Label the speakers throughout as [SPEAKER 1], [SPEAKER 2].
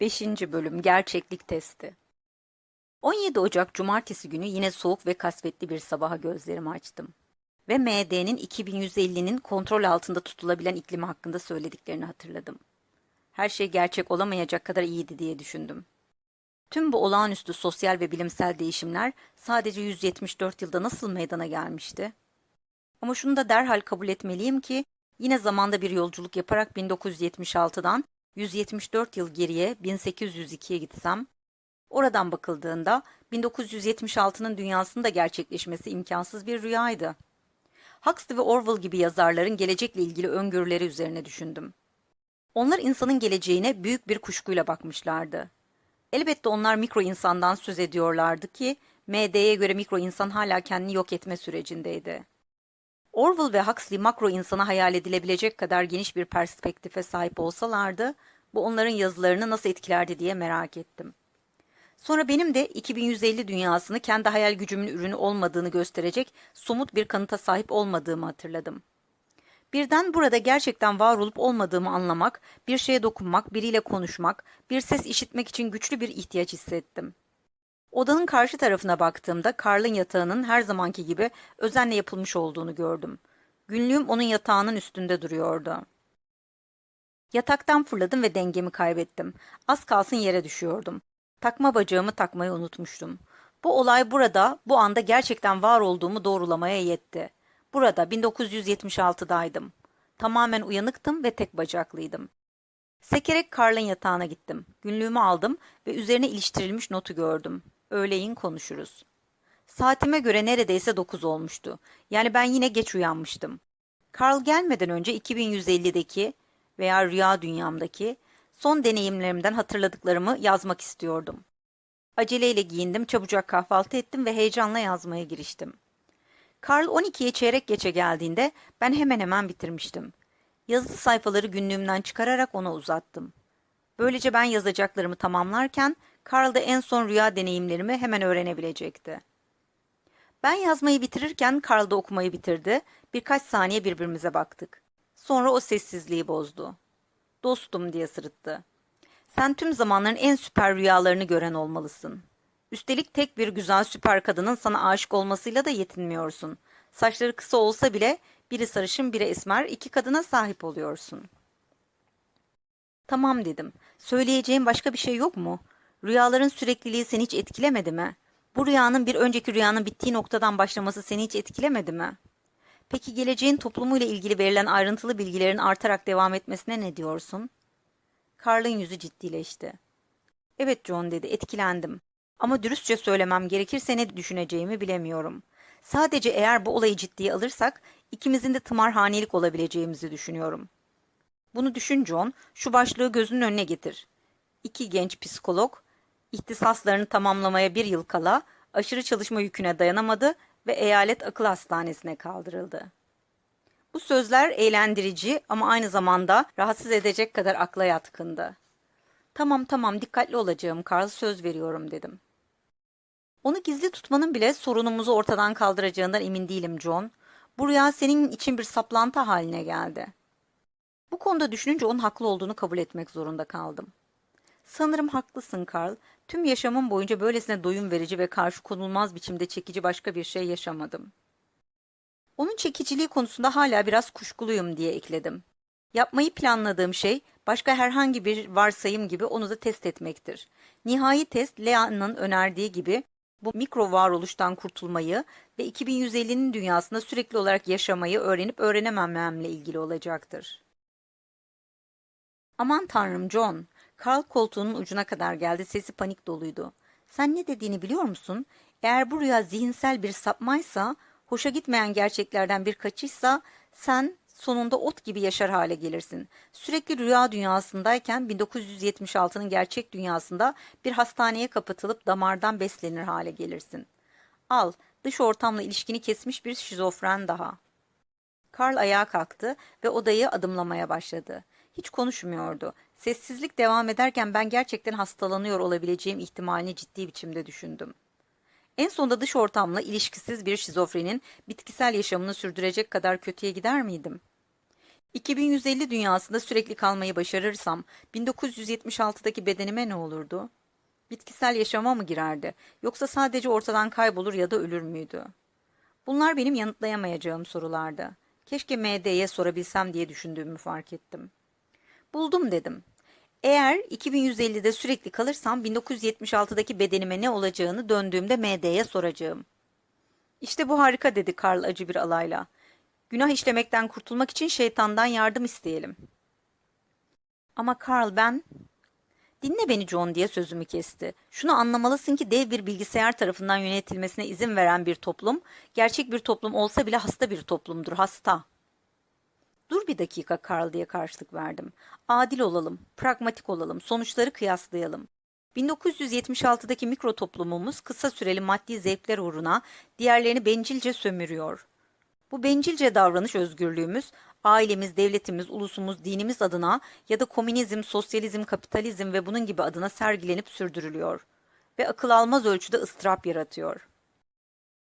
[SPEAKER 1] 5. Bölüm Gerçeklik Testi 17 Ocak Cumartesi günü yine soğuk ve kasvetli bir sabaha gözlerimi açtım. Ve MD'nin 2150'nin kontrol altında tutulabilen iklimi hakkında söylediklerini hatırladım. Her şey gerçek olamayacak kadar iyiydi diye düşündüm. Tüm bu olağanüstü sosyal ve bilimsel değişimler sadece 174 yılda nasıl meydana gelmişti? Ama şunu da derhal kabul etmeliyim ki yine zamanda bir yolculuk yaparak 1976'dan 174 yıl geriye 1802'ye gitsem, oradan bakıldığında 1976'nın dünyasında gerçekleşmesi imkansız bir rüyaydı. Huxley ve Orwell gibi yazarların gelecekle ilgili öngörüleri üzerine düşündüm. Onlar insanın geleceğine büyük bir kuşkuyla bakmışlardı. Elbette onlar mikro insandan söz ediyorlardı ki MD'ye göre mikro insan hala kendini yok etme sürecindeydi. Orwell ve Huxley makro insana hayal edilebilecek kadar geniş bir perspektife sahip olsalardı, bu onların yazılarını nasıl etkilerdi diye merak ettim. Sonra benim de 2150 dünyasını kendi hayal gücümün ürünü olmadığını gösterecek somut bir kanıta sahip olmadığımı hatırladım. Birden burada gerçekten var olup olmadığımı anlamak, bir şeye dokunmak, biriyle konuşmak, bir ses işitmek için güçlü bir ihtiyaç hissettim. Odanın karşı tarafına baktığımda Karl'ın yatağının her zamanki gibi özenle yapılmış olduğunu gördüm. Günlüğüm onun yatağının üstünde duruyordu. Yataktan fırladım ve dengemi kaybettim. Az kalsın yere düşüyordum. Takma bacağımı takmayı unutmuştum. Bu olay burada, bu anda gerçekten var olduğumu doğrulamaya yetti. Burada 1976'daydım. Tamamen uyanıktım ve tek bacaklıydım. Sekerek Karl'ın yatağına gittim. Günlüğümü aldım ve üzerine iliştirilmiş notu gördüm. Öğleyin konuşuruz. Saatime göre neredeyse dokuz olmuştu. Yani ben yine geç uyanmıştım. Karl gelmeden önce 2150'deki veya rüya dünyamdaki son deneyimlerimden hatırladıklarımı yazmak istiyordum. Aceleyle giyindim, çabucak kahvaltı ettim ve heyecanla yazmaya giriştim. Karl 12'ye çeyrek geçe geldiğinde ben hemen hemen bitirmiştim. Yazılı sayfaları günlüğümden çıkararak ona uzattım. Böylece ben yazacaklarımı tamamlarken Karl da en son rüya deneyimlerimi hemen öğrenebilecekti. Ben yazmayı bitirirken Karl da okumayı bitirdi. Birkaç saniye birbirimize baktık. Sonra o sessizliği bozdu. Dostum diye sırıttı. Sen tüm zamanların en süper rüyalarını gören olmalısın. Üstelik tek bir güzel süper kadının sana aşık olmasıyla da yetinmiyorsun. Saçları kısa olsa bile biri sarışın biri esmer iki kadına sahip oluyorsun. Tamam dedim. Söyleyeceğim başka bir şey yok mu? Rüyaların sürekliliği seni hiç etkilemedi mi? Bu rüyanın bir önceki rüyanın bittiği noktadan başlaması seni hiç etkilemedi mi? Peki geleceğin toplumuyla ilgili verilen ayrıntılı bilgilerin artarak devam etmesine ne diyorsun? Karl'ın yüzü ciddileşti. Evet John dedi, etkilendim. Ama dürüstçe söylemem gerekirse ne düşüneceğimi bilemiyorum. Sadece eğer bu olayı ciddiye alırsak ikimizin de tımarhanelik olabileceğimizi düşünüyorum. Bunu düşün John, şu başlığı gözünün önüne getir. İki genç psikolog, ihtisaslarını tamamlamaya bir yıl kala aşırı çalışma yüküne dayanamadı ve eyalet akıl hastanesine kaldırıldı. Bu sözler eğlendirici ama aynı zamanda rahatsız edecek kadar akla yatkındı. Tamam tamam dikkatli olacağım Karl söz veriyorum dedim. Onu gizli tutmanın bile sorunumuzu ortadan kaldıracağından emin değilim John. Bu rüya senin için bir saplantı haline geldi. Bu konuda düşününce onun haklı olduğunu kabul etmek zorunda kaldım. Sanırım haklısın Karl. Tüm yaşamım boyunca böylesine doyum verici ve karşı konulmaz biçimde çekici başka bir şey yaşamadım. Onun çekiciliği konusunda hala biraz kuşkuluyum diye ekledim. Yapmayı planladığım şey başka herhangi bir varsayım gibi onu da test etmektir. Nihai test Lea'nın önerdiği gibi bu mikro varoluştan kurtulmayı ve 2150'nin dünyasında sürekli olarak yaşamayı öğrenip öğrenemememle ilgili olacaktır. Aman tanrım John, Karl koltuğunun ucuna kadar geldi, sesi panik doluydu. Sen ne dediğini biliyor musun? Eğer bu rüya zihinsel bir sapmaysa, hoşa gitmeyen gerçeklerden bir kaçışsa, sen sonunda ot gibi yaşar hale gelirsin. Sürekli rüya dünyasındayken 1976'nın gerçek dünyasında bir hastaneye kapatılıp damardan beslenir hale gelirsin. Al, dış ortamla ilişkini kesmiş bir şizofren daha. Karl ayağa kalktı ve odayı adımlamaya başladı. Hiç konuşmuyordu. Sessizlik devam ederken ben gerçekten hastalanıyor olabileceğim ihtimalini ciddi biçimde düşündüm. En sonunda dış ortamla ilişkisiz bir şizofrenin bitkisel yaşamını sürdürecek kadar kötüye gider miydim? 2150 dünyasında sürekli kalmayı başarırsam 1976'daki bedenime ne olurdu? Bitkisel yaşama mı girerdi yoksa sadece ortadan kaybolur ya da ölür müydü? Bunlar benim yanıtlayamayacağım sorulardı. Keşke MD'ye sorabilsem diye düşündüğümü fark ettim. Buldum dedim. Eğer 2150'de sürekli kalırsam 1976'daki bedenime ne olacağını döndüğümde MD'ye soracağım. İşte bu harika dedi Karl acı bir alayla. Günah işlemekten kurtulmak için şeytandan yardım isteyelim. Ama Karl ben... Dinle beni John diye sözümü kesti. Şunu anlamalısın ki dev bir bilgisayar tarafından yönetilmesine izin veren bir toplum, gerçek bir toplum olsa bile hasta bir toplumdur, hasta. Dur bir dakika Karl diye karşılık verdim. Adil olalım, pragmatik olalım, sonuçları kıyaslayalım. 1976'daki mikro toplumumuz kısa süreli maddi zevkler uğruna diğerlerini bencilce sömürüyor. Bu bencilce davranış özgürlüğümüz, ailemiz, devletimiz, ulusumuz, dinimiz adına ya da komünizm, sosyalizm, kapitalizm ve bunun gibi adına sergilenip sürdürülüyor. Ve akıl almaz ölçüde ıstırap yaratıyor.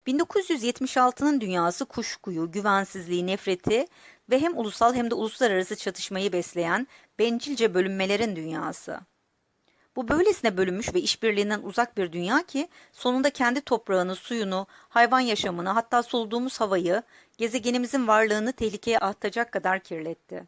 [SPEAKER 1] 1976'nın dünyası kuşkuyu, güvensizliği, nefreti ve hem ulusal hem de uluslararası çatışmayı besleyen bencilce bölünmelerin dünyası. Bu böylesine bölünmüş ve işbirliğinden uzak bir dünya ki sonunda kendi toprağını, suyunu, hayvan yaşamını hatta soluduğumuz havayı, gezegenimizin varlığını tehlikeye atacak kadar kirletti.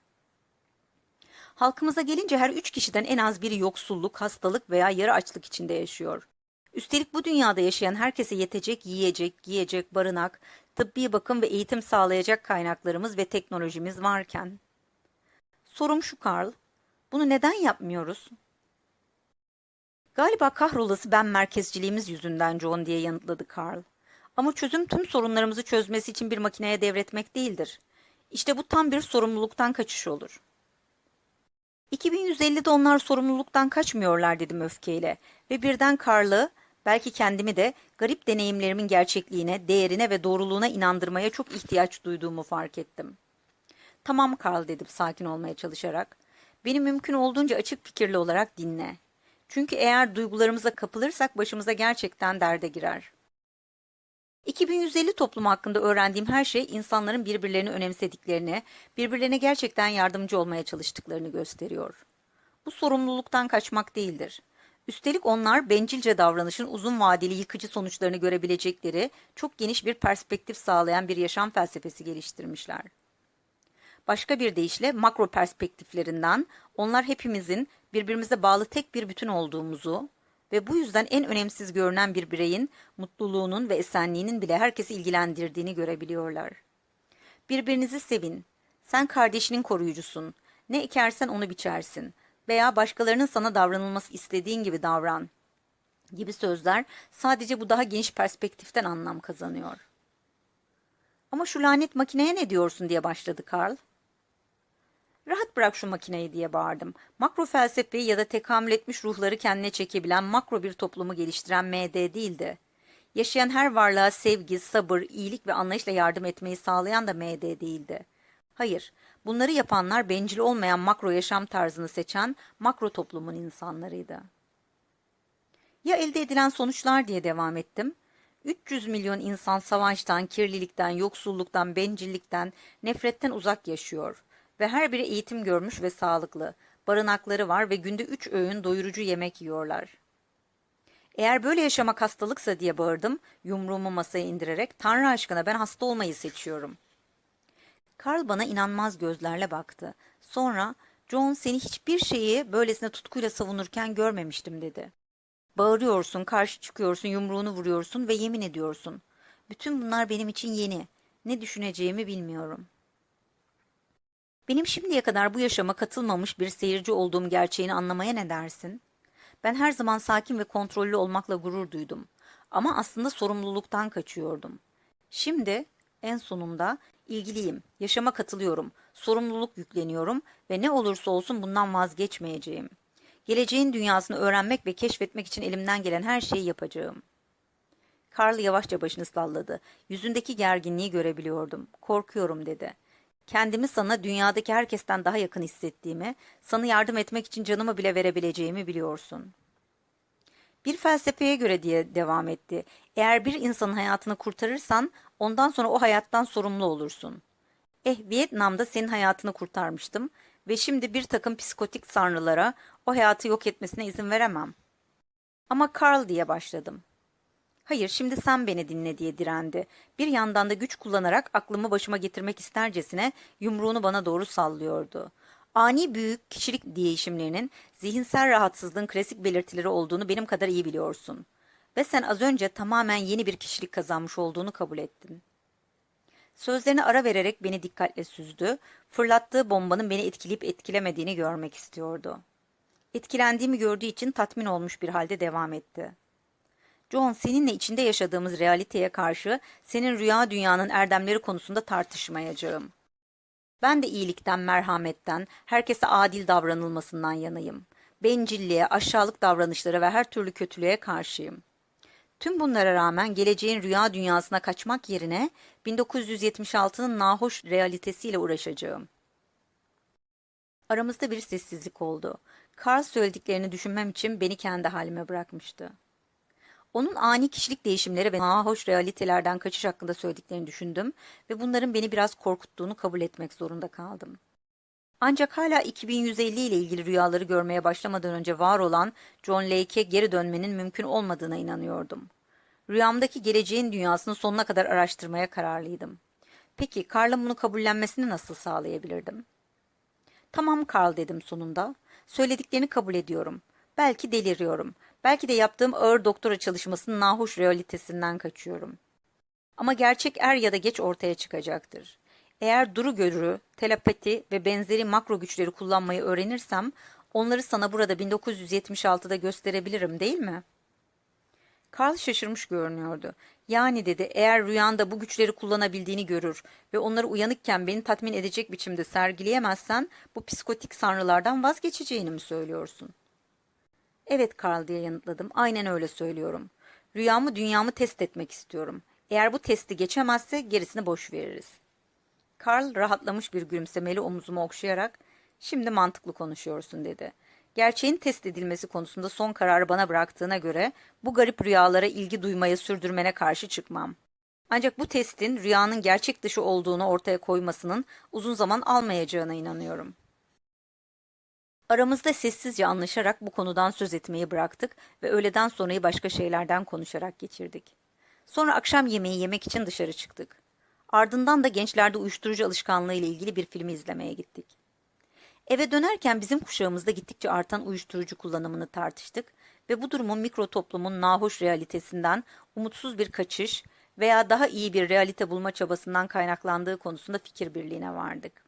[SPEAKER 1] Halkımıza gelince her üç kişiden en az biri yoksulluk, hastalık veya yarı açlık içinde yaşıyor. Üstelik bu dünyada yaşayan herkese yetecek yiyecek, giyecek, barınak, tıbbi bakım ve eğitim sağlayacak kaynaklarımız ve teknolojimiz varken. Sorum şu Karl, bunu neden yapmıyoruz? Galiba kahrolası ben merkezciliğimiz yüzünden John diye yanıtladı Karl. Ama çözüm tüm sorunlarımızı çözmesi için bir makineye devretmek değildir. İşte bu tam bir sorumluluktan kaçış olur. 2150'de onlar sorumluluktan kaçmıyorlar dedim öfkeyle ve birden Karl'ı, belki kendimi de garip deneyimlerimin gerçekliğine, değerine ve doğruluğuna inandırmaya çok ihtiyaç duyduğumu fark ettim. Tamam Karl dedim sakin olmaya çalışarak. Beni mümkün olduğunca açık fikirli olarak dinle. Çünkü eğer duygularımıza kapılırsak başımıza gerçekten derde girer. 2150 toplumu hakkında öğrendiğim her şey insanların birbirlerini önemsediklerini, birbirlerine gerçekten yardımcı olmaya çalıştıklarını gösteriyor. Bu sorumluluktan kaçmak değildir. Üstelik onlar bencilce davranışın uzun vadeli yıkıcı sonuçlarını görebilecekleri çok geniş bir perspektif sağlayan bir yaşam felsefesi geliştirmişler. Başka bir deyişle makro perspektiflerinden onlar hepimizin birbirimize bağlı tek bir bütün olduğumuzu ve bu yüzden en önemsiz görünen bir bireyin mutluluğunun ve esenliğinin bile herkesi ilgilendirdiğini görebiliyorlar. Birbirinizi sevin. Sen kardeşinin koruyucusun. Ne ekersen onu biçersin. Veya başkalarının sana davranılması istediğin gibi davran. Gibi sözler sadece bu daha geniş perspektiften anlam kazanıyor. Ama şu lanet makineye ne diyorsun diye başladı Karl. Rahat bırak şu makineyi diye bağırdım. Makro felsefeyi ya da tekamül etmiş ruhları kendine çekebilen makro bir toplumu geliştiren MD değildi. Yaşayan her varlığa sevgi, sabır, iyilik ve anlayışla yardım etmeyi sağlayan da MD değildi. Hayır, bunları yapanlar bencil olmayan makro yaşam tarzını seçen makro toplumun insanlarıydı. Ya elde edilen sonuçlar diye devam ettim. 300 milyon insan savaştan, kirlilikten, yoksulluktan, bencillikten, nefretten uzak yaşıyor ve her biri eğitim görmüş ve sağlıklı. Barınakları var ve günde üç öğün doyurucu yemek yiyorlar. Eğer böyle yaşamak hastalıksa diye bağırdım, yumruğumu masaya indirerek, Tanrı aşkına ben hasta olmayı seçiyorum. Karl bana inanmaz gözlerle baktı. Sonra, John seni hiçbir şeyi böylesine tutkuyla savunurken görmemiştim dedi. Bağırıyorsun, karşı çıkıyorsun, yumruğunu vuruyorsun ve yemin ediyorsun. Bütün bunlar benim için yeni. Ne düşüneceğimi bilmiyorum. Benim şimdiye kadar bu yaşama katılmamış bir seyirci olduğum gerçeğini anlamaya ne dersin? Ben her zaman sakin ve kontrollü olmakla gurur duydum. Ama aslında sorumluluktan kaçıyordum. Şimdi en sonunda ilgiliyim, yaşama katılıyorum, sorumluluk yükleniyorum ve ne olursa olsun bundan vazgeçmeyeceğim. Geleceğin dünyasını öğrenmek ve keşfetmek için elimden gelen her şeyi yapacağım. Karl yavaşça başını salladı. Yüzündeki gerginliği görebiliyordum. Korkuyorum dedi. Kendimi sana dünyadaki herkesten daha yakın hissettiğimi, sana yardım etmek için canımı bile verebileceğimi biliyorsun. Bir felsefeye göre diye devam etti. Eğer bir insanın hayatını kurtarırsan, ondan sonra o hayattan sorumlu olursun. Eh Vietnam'da senin hayatını kurtarmıştım ve şimdi bir takım psikotik sanrılara o hayatı yok etmesine izin veremem. Ama Carl diye başladım. Hayır, şimdi sen beni dinle diye direndi. Bir yandan da güç kullanarak aklımı başıma getirmek istercesine yumruğunu bana doğru sallıyordu. Ani büyük kişilik değişimlerinin zihinsel rahatsızlığın klasik belirtileri olduğunu benim kadar iyi biliyorsun. Ve sen az önce tamamen yeni bir kişilik kazanmış olduğunu kabul ettin. Sözlerine ara vererek beni dikkatle süzdü, fırlattığı bombanın beni etkileyip etkilemediğini görmek istiyordu. Etkilendiğimi gördüğü için tatmin olmuş bir halde devam etti. John, seninle içinde yaşadığımız realiteye karşı senin rüya dünyanın erdemleri konusunda tartışmayacağım. Ben de iyilikten, merhametten, herkese adil davranılmasından yanayım. Bencilliğe, aşağılık davranışlara ve her türlü kötülüğe karşıyım. Tüm bunlara rağmen geleceğin rüya dünyasına kaçmak yerine 1976'nın nahoş realitesiyle uğraşacağım. Aramızda bir sessizlik oldu. Carl söylediklerini düşünmem için beni kendi halime bırakmıştı. Onun ani kişilik değişimleri ve nahoş realitelerden kaçış hakkında söylediklerini düşündüm ve bunların beni biraz korkuttuğunu kabul etmek zorunda kaldım. Ancak hala 2150 ile ilgili rüyaları görmeye başlamadan önce var olan John Lake'e geri dönmenin mümkün olmadığına inanıyordum. Rüyamdaki geleceğin dünyasını sonuna kadar araştırmaya kararlıydım. Peki Carl'ın bunu kabullenmesini nasıl sağlayabilirdim? Tamam Carl dedim sonunda. Söylediklerini kabul ediyorum. Belki deliriyorum. Belki de yaptığım ağır doktora çalışmasının nahoş realitesinden kaçıyorum. Ama gerçek er ya da geç ortaya çıkacaktır. Eğer duru görürü, telepati ve benzeri makro güçleri kullanmayı öğrenirsem, onları sana burada 1976'da gösterebilirim değil mi? Carl şaşırmış görünüyordu. Yani dedi, eğer rüyanda bu güçleri kullanabildiğini görür ve onları uyanıkken beni tatmin edecek biçimde sergileyemezsen, bu psikotik sanrılardan vazgeçeceğini mi söylüyorsun? Evet Carl diye yanıtladım. Aynen öyle söylüyorum. Rüyamı dünyamı test etmek istiyorum. Eğer bu testi geçemezse gerisini boş veririz. Carl rahatlamış bir gülümsemeli omzumu okşayarak şimdi mantıklı konuşuyorsun dedi. Gerçeğin test edilmesi konusunda son kararı bana bıraktığına göre bu garip rüyalara ilgi duymaya sürdürmene karşı çıkmam. Ancak bu testin rüyanın gerçek dışı olduğunu ortaya koymasının uzun zaman almayacağına inanıyorum. Aramızda sessizce anlaşarak bu konudan söz etmeyi bıraktık ve öğleden sonrayı başka şeylerden konuşarak geçirdik. Sonra akşam yemeği yemek için dışarı çıktık. Ardından da gençlerde uyuşturucu alışkanlığı ile ilgili bir filmi izlemeye gittik. Eve dönerken bizim kuşağımızda gittikçe artan uyuşturucu kullanımını tartıştık ve bu durumun mikro toplumun nahoş realitesinden umutsuz bir kaçış veya daha iyi bir realite bulma çabasından kaynaklandığı konusunda fikir birliğine vardık.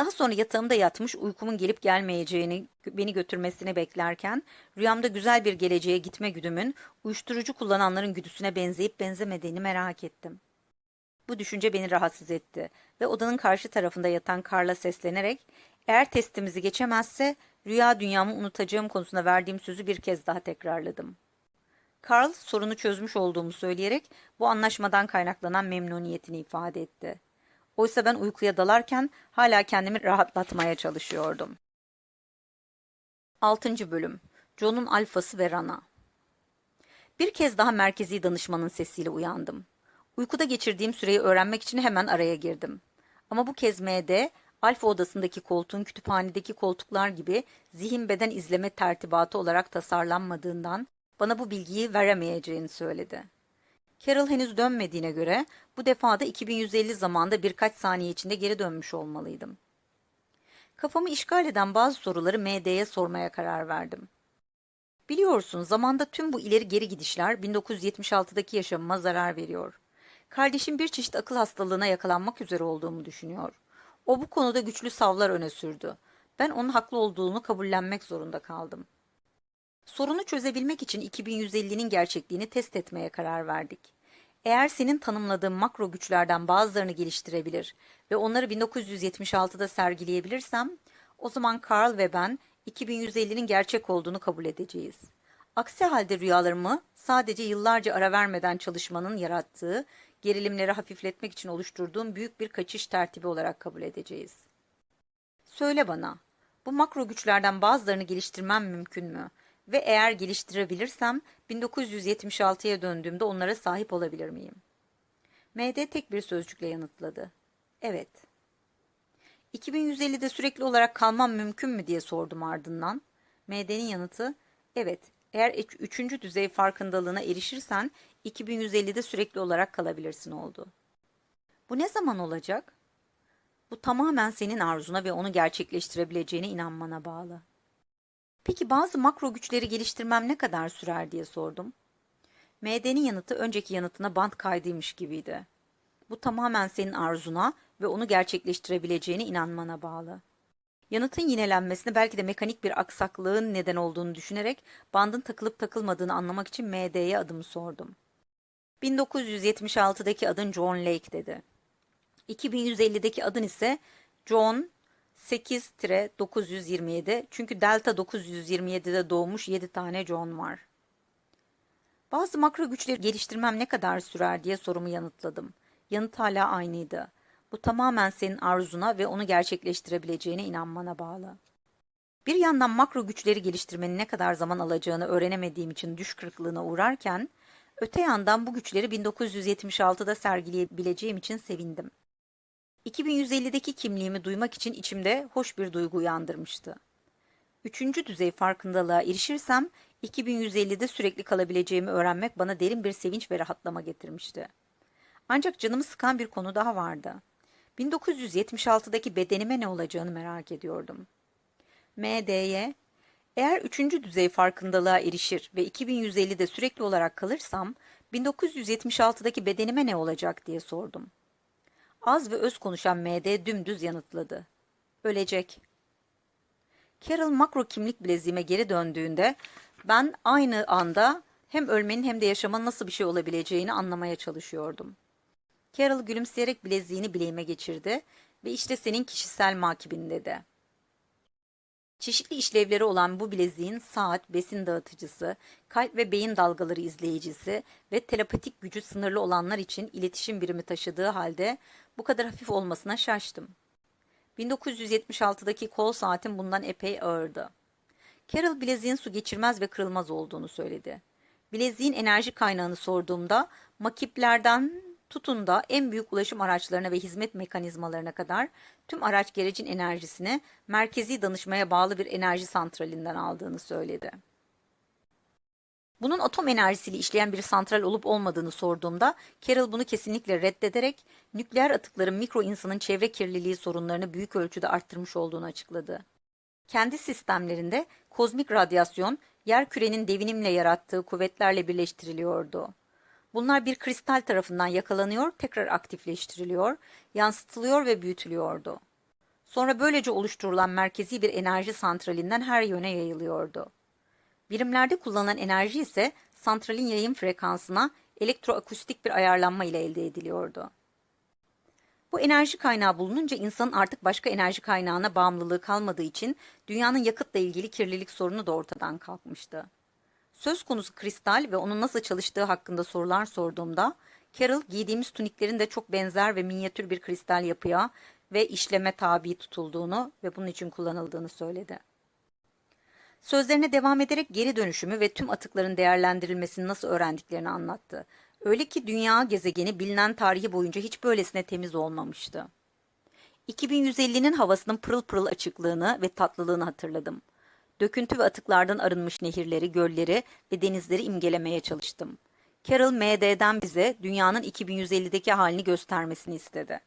[SPEAKER 1] Daha sonra yatağımda yatmış uykumun gelip gelmeyeceğini beni götürmesini beklerken rüyamda güzel bir geleceğe gitme güdümün uyuşturucu kullananların güdüsüne benzeyip benzemediğini merak ettim. Bu düşünce beni rahatsız etti ve odanın karşı tarafında yatan Karla seslenerek eğer testimizi geçemezse rüya dünyamı unutacağım konusunda verdiğim sözü bir kez daha tekrarladım. Karl sorunu çözmüş olduğumu söyleyerek bu anlaşmadan kaynaklanan memnuniyetini ifade etti. Oysa ben uykuya dalarken hala kendimi rahatlatmaya çalışıyordum. 6. Bölüm John'un alfası ve Rana Bir kez daha merkezi danışmanın sesiyle uyandım. Uykuda geçirdiğim süreyi öğrenmek için hemen araya girdim. Ama bu kez MD, alfa odasındaki koltuğun kütüphanedeki koltuklar gibi zihin beden izleme tertibatı olarak tasarlanmadığından bana bu bilgiyi veremeyeceğini söyledi. Carol henüz dönmediğine göre bu defada 2150 zamanda birkaç saniye içinde geri dönmüş olmalıydım. Kafamı işgal eden bazı soruları MD'ye sormaya karar verdim. Biliyorsun zamanda tüm bu ileri geri gidişler 1976'daki yaşamıma zarar veriyor. Kardeşim bir çeşit akıl hastalığına yakalanmak üzere olduğumu düşünüyor. O bu konuda güçlü savlar öne sürdü. Ben onun haklı olduğunu kabullenmek zorunda kaldım. Sorunu çözebilmek için 2150'nin gerçekliğini test etmeye karar verdik. Eğer senin tanımladığın makro güçlerden bazılarını geliştirebilir ve onları 1976'da sergileyebilirsem, o zaman Carl ve ben 2150'nin gerçek olduğunu kabul edeceğiz. Aksi halde rüyalarımı sadece yıllarca ara vermeden çalışmanın yarattığı, gerilimleri hafifletmek için oluşturduğum büyük bir kaçış tertibi olarak kabul edeceğiz. Söyle bana, bu makro güçlerden bazılarını geliştirmem mümkün mü? Ve eğer geliştirebilirsem 1976'ya döndüğümde onlara sahip olabilir miyim? MD tek bir sözcükle yanıtladı. Evet. 2150'de sürekli olarak kalmam mümkün mü diye sordum ardından. MD'nin yanıtı, evet, eğer üç- üçüncü düzey farkındalığına erişirsen 2150'de sürekli olarak kalabilirsin oldu. Bu ne zaman olacak? Bu tamamen senin arzuna ve onu gerçekleştirebileceğine inanmana bağlı. Peki bazı makro güçleri geliştirmem ne kadar sürer diye sordum. MD'nin yanıtı önceki yanıtına bant kaydıymış gibiydi. Bu tamamen senin arzuna ve onu gerçekleştirebileceğine inanmana bağlı. Yanıtın yinelenmesine belki de mekanik bir aksaklığın neden olduğunu düşünerek bandın takılıp takılmadığını anlamak için MD'ye adımı sordum. 1976'daki adın John Lake dedi. 2150'deki adın ise John 8-927 çünkü Delta 927'de doğmuş 7 tane John var. Bazı makro güçleri geliştirmem ne kadar sürer diye sorumu yanıtladım. Yanıt hala aynıydı. Bu tamamen senin arzuna ve onu gerçekleştirebileceğine inanmana bağlı. Bir yandan makro güçleri geliştirmenin ne kadar zaman alacağını öğrenemediğim için düş kırıklığına uğrarken, öte yandan bu güçleri 1976'da sergileyebileceğim için sevindim. 2150'deki kimliğimi duymak için içimde hoş bir duygu uyandırmıştı. Üçüncü düzey farkındalığa erişirsem 2150'de sürekli kalabileceğimi öğrenmek bana derin bir sevinç ve rahatlama getirmişti. Ancak canımı sıkan bir konu daha vardı. 1976'daki bedenime ne olacağını merak ediyordum. MD'ye, eğer üçüncü düzey farkındalığa erişir ve 2150'de sürekli olarak kalırsam, 1976'daki bedenime ne olacak diye sordum. Az ve öz konuşan MD dümdüz yanıtladı. Ölecek. Carol makro kimlik bileziğime geri döndüğünde ben aynı anda hem ölmenin hem de yaşamanın nasıl bir şey olabileceğini anlamaya çalışıyordum. Carol gülümseyerek bileziğini bileğime geçirdi ve işte senin kişisel makibin dedi. Çeşitli işlevleri olan bu bileziğin saat, besin dağıtıcısı, kalp ve beyin dalgaları izleyicisi ve telepatik gücü sınırlı olanlar için iletişim birimi taşıdığı halde bu kadar hafif olmasına şaştım. 1976'daki kol saatim bundan epey ağırdı. Carol bileziğin su geçirmez ve kırılmaz olduğunu söyledi. Bileziğin enerji kaynağını sorduğumda makiplerden tutun da en büyük ulaşım araçlarına ve hizmet mekanizmalarına kadar tüm araç gerecin enerjisini merkezi danışmaya bağlı bir enerji santralinden aldığını söyledi. Bunun atom enerjisiyle işleyen bir santral olup olmadığını sorduğumda Carol bunu kesinlikle reddederek nükleer atıkların mikro insanın çevre kirliliği sorunlarını büyük ölçüde arttırmış olduğunu açıkladı. Kendi sistemlerinde kozmik radyasyon yer kürenin devinimle yarattığı kuvvetlerle birleştiriliyordu. Bunlar bir kristal tarafından yakalanıyor, tekrar aktifleştiriliyor, yansıtılıyor ve büyütülüyordu. Sonra böylece oluşturulan merkezi bir enerji santralinden her yöne yayılıyordu. Birimlerde kullanılan enerji ise santralin yayın frekansına elektroakustik bir ayarlanma ile elde ediliyordu. Bu enerji kaynağı bulununca insanın artık başka enerji kaynağına bağımlılığı kalmadığı için dünyanın yakıtla ilgili kirlilik sorunu da ortadan kalkmıştı. Söz konusu kristal ve onun nasıl çalıştığı hakkında sorular sorduğumda Carol giydiğimiz tuniklerin de çok benzer ve minyatür bir kristal yapıya ve işleme tabi tutulduğunu ve bunun için kullanıldığını söyledi. Sözlerine devam ederek geri dönüşümü ve tüm atıkların değerlendirilmesini nasıl öğrendiklerini anlattı. Öyle ki dünya gezegeni bilinen tarihi boyunca hiç böylesine temiz olmamıştı. 2150'nin havasının pırıl pırıl açıklığını ve tatlılığını hatırladım. Döküntü ve atıklardan arınmış nehirleri, gölleri ve denizleri imgelemeye çalıştım. Carol MD'den bize dünyanın 2150'deki halini göstermesini istedi.